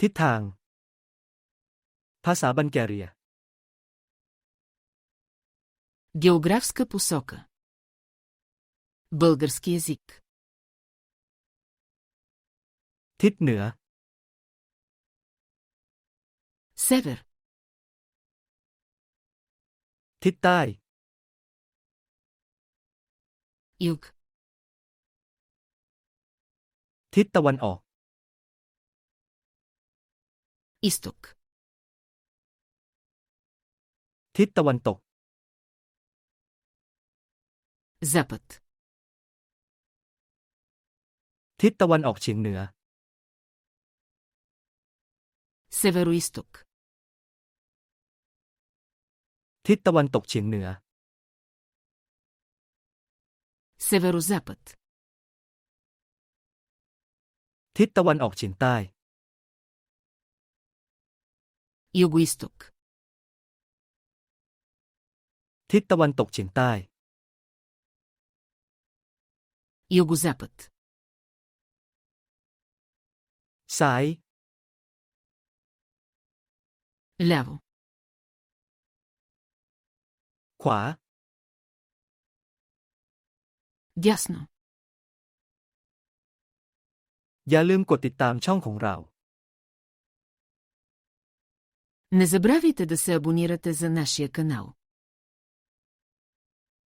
ทิศทาง ภาษาบัลแกเรีย Географска посока. Български език. ทิศเหนือ Север. ทิศใต้ Юг. ทิศตะวันออก Изток. ทิศตะวันตก Запад. ทิศตะวันออกเฉียงเหนือ Североизток. ทิศตะวันตกเฉียงเหนือ Северозапад. ทิศตะวันออกเฉียงใต้ Югоизток. ทิศตะวันตกเฉียงใต้ Югозапад. ซ้าย Ляво. ขวา Дясно. อย่าลืมกดติดตามช่องของเรา Не забравяйте да се абонирате за нашия канал.